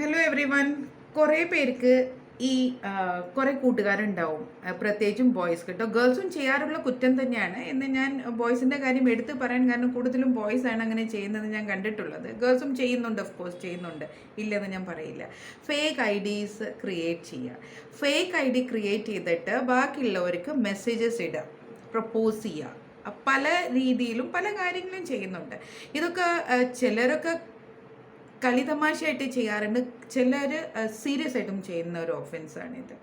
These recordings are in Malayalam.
ഹലോ എവറി വൺ കുറേ പേർക്ക് ഈ കുറേ കൂട്ടുകാരുണ്ടാവും. പ്രത്യേകിച്ചും ബോയ്സ് കേട്ടോ ഗേൾസും ചെയ്യാറുള്ള കുറ്റം തന്നെയാണ്. എന്ന് ഞാൻ ബോയ്സിന്റെ കാര്യം എടുത്തു പറയാൻ കാരണം കൂടുതലും ബോയ്സ് ആണ് അങ്ങനെ ചെയ്യുന്നത് ഞാൻ കണ്ടിട്ടുള്ളത്. ഗേൾസും ചെയ്യുന്നുണ്ട് ഓഫ് കോഴ്സ് ചെയ്യുന്നുണ്ട്. ഇല്ലെന്ന് ഞാൻ പറയില്ല. ഫേക്ക് ഐ ഡീസ് ക്രിയേറ്റ് ചെയ്യുക ഫേക്ക് ഐ ഡി ക്രിയേറ്റ് ചെയ്തിട്ട് ബാക്കിയുള്ളവർക്ക് മെസ്സേജസ് ഇടുക പ്രപ്പോസ് ചെയ്യുക പല രീതിയിലും പല കാര്യങ്ങളും ചെയ്യുന്നുണ്ട്. ഇതൊക്കെ ചിലരൊക്കെ കളി തമാശയായിട്ട് ചെയ്യാറുണ്ട് ചിലർ സീരിയസ് ആയിട്ടും ചെയ്യുന്ന ഒരു ഒഫൻസാണ് ഇത്.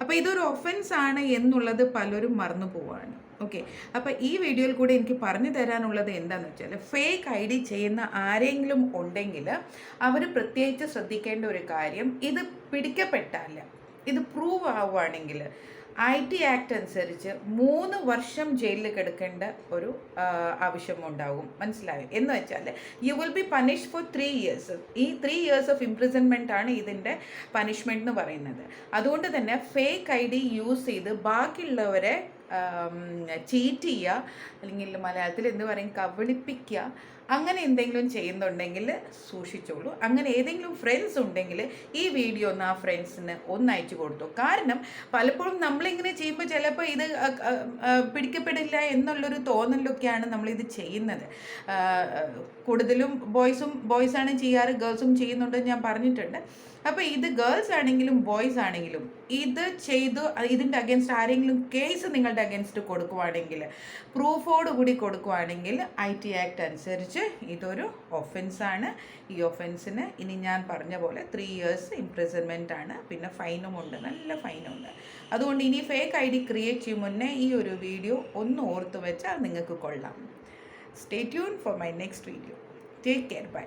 അപ്പോൾ ഇതൊരു ഒഫൻസ് ആണ് എന്നുള്ളത് പലരും മറന്നു പോവാണ്. ഓക്കെ അപ്പോൾ ഈ വീഡിയോയിൽ കൂടി എനിക്ക് പറഞ്ഞു തരാനുള്ളത് എന്താണെന്ന് വെച്ചാൽ ഫേക്ക് ഐ ഡി ചെയ്യുന്ന ആരെങ്കിലും ഉണ്ടെങ്കിൽ അവർ പ്രത്യേകിച്ച് ശ്രദ്ധിക്കേണ്ട ഒരു കാര്യം ഇത് പിടിക്കപ്പെട്ടാൽ ഇത് പ്രൂവ് ആവുകയാണെങ്കിൽ ഐ ടി ആക്ട് അനുസരിച്ച് മൂന്ന് വർഷം ജയിലിൽ കിടക്കേണ്ട ഒരു ആവശ്യമുണ്ടാകും മനസ്സിലായോ? എന്ന് വെച്ചാൽ you will be punish for three years ഈ ത്രീ ഇയേഴ്സ് ഓഫ് ഇംപ്രിസൺമെന്റ് ആണ് ഇതിന്റെ പനിഷ്മെന്റ് എന്ന് പറയുന്നത്. അതുകൊണ്ട് തന്നെ ഫേക്ക് ഐ ഡി യൂസ് ചെയ്ത് ബാക്കിയുള്ളവരെ ചീറ്റ് ചെയ്യുക അല്ലെങ്കിൽ മലയാളത്തിൽ എന്ത് പറയും? കബളിപ്പിക്കുക അങ്ങനെ എന്തെങ്കിലും ചെയ്യുന്നുണ്ടെങ്കിൽ സൂക്ഷിച്ചോളൂ. അങ്ങനെ ഏതെങ്കിലും ഫ്രണ്ട്സ് ഉണ്ടെങ്കിൽ ഈ വീഡിയോ ഒന്ന് ആ ഫ്രണ്ട്സിന് ഒന്ന് അയച്ചു കൊടുത്തു. കാരണം പലപ്പോഴും നമ്മളിങ്ങനെ ചെയ്യുമ്പോൾ ചിലപ്പോൾ ഇത് പിടിക്കപ്പെടില്ല എന്നുള്ളൊരു തോന്നലൊക്കെയാണ് നമ്മളിത് ചെയ്യുന്നത്. കൂടുതലും ബോയ്സും ബോയ്സാണ് ചെയ്യാറ് ഗേൾസും ചെയ്യുന്നുണ്ടെന്ന് ഞാൻ പറഞ്ഞിട്ടുണ്ട്. അപ്പോൾ ഇത് ഗേൾസ് ആണെങ്കിലും ബോയ്സ് ആണെങ്കിലും ഇത് ചെയ്തു ഇതിന്റെ അഗേൻസ്റ്റ് ആരെങ്കിലും കേസ് നിങ്ങളുടെ അഗേൻസ്റ്റ് കൊടുക്കുവാണെങ്കിൽ പ്രൂഫോട് കൂടി കൊടുക്കുവാണെങ്കിൽ ഐ ടി ആക്ട് അനുസരിച്ച് ഇതൊരു ഒഫൻസാണ് ഈ ഒഫൻസിന് ഇനി ഞാൻ പറഞ്ഞ പോലെ ത്രീ ഇയേഴ്സ് ഇംപ്രിസൺമെന്റ് ആണ്. പിന്നെ ഫൈനും ഉണ്ട് നല്ല ഫൈനും ഉണ്ട്. അതുകൊണ്ട് ഇനി ഫേക്ക് ഐ ഡി ക്രിയേറ്റ് ചെയ്യും മുന്നേ ഈ ഒരു വീഡിയോ ഒന്ന് ഓർത്ത് വെച്ചാൽ നിങ്ങൾക്ക് കൊള്ളാം. Stay tune for my next video take care bye